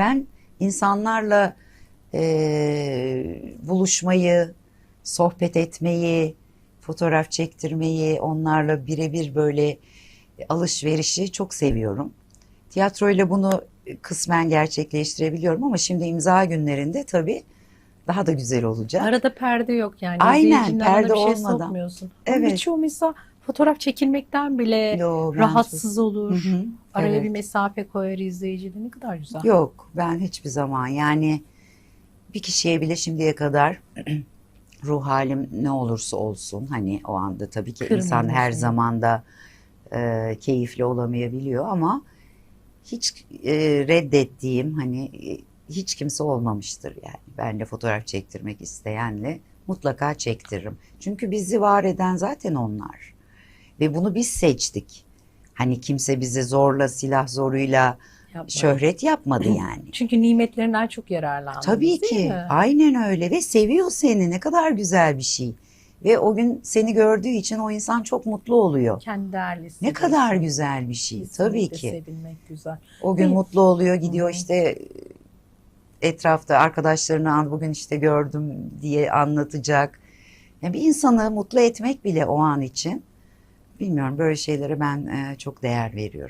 Ben insanlarla e, buluşmayı, sohbet etmeyi, fotoğraf çektirmeyi, onlarla birebir böyle alışverişi çok seviyorum. Tiyatroyla bunu kısmen gerçekleştirebiliyorum ama şimdi imza günlerinde tabii daha da güzel olacak. Arada perde yok yani. Aynen, perde şey olmadan. sokmuyorsun. Evet. birçoğu mesela fotoğraf çekilmekten bile Yo, ben rahatsız çok- olur. Hı hı, Araya evet. bir mesafe koyar izleyicide. Ne kadar güzel. Yok ben hiçbir zaman yani bir kişiye bile şimdiye kadar ruh halim ne olursa olsun hani o anda tabii ki insan her zaman da e, keyifli olamayabiliyor ama hiç e, reddettiğim hani e, hiç kimse olmamıştır yani. Benle fotoğraf çektirmek isteyenle mutlaka çektiririm. Çünkü bizi var eden zaten onlar. Ve bunu biz seçtik. Hani kimse bizi zorla silah zoruyla Yapma. şöhret yapmadı yani. Çünkü nimetlerinden çok yararlandınız Tabii ki. mi? Aynen öyle ve seviyor seni. Ne kadar güzel bir şey. Ve o gün seni gördüğü için o insan çok mutlu oluyor. Kendi değerli Ne kadar güzel bir şey. Tabii Kesinlikle ki. Sevilmek güzel. O gün Değil mutlu oluyor, gidiyor işte etrafta arkadaşlarını bugün işte gördüm diye anlatacak. Yani bir insanı mutlu etmek bile o an için bilmiyorum böyle şeylere ben çok değer veriyorum.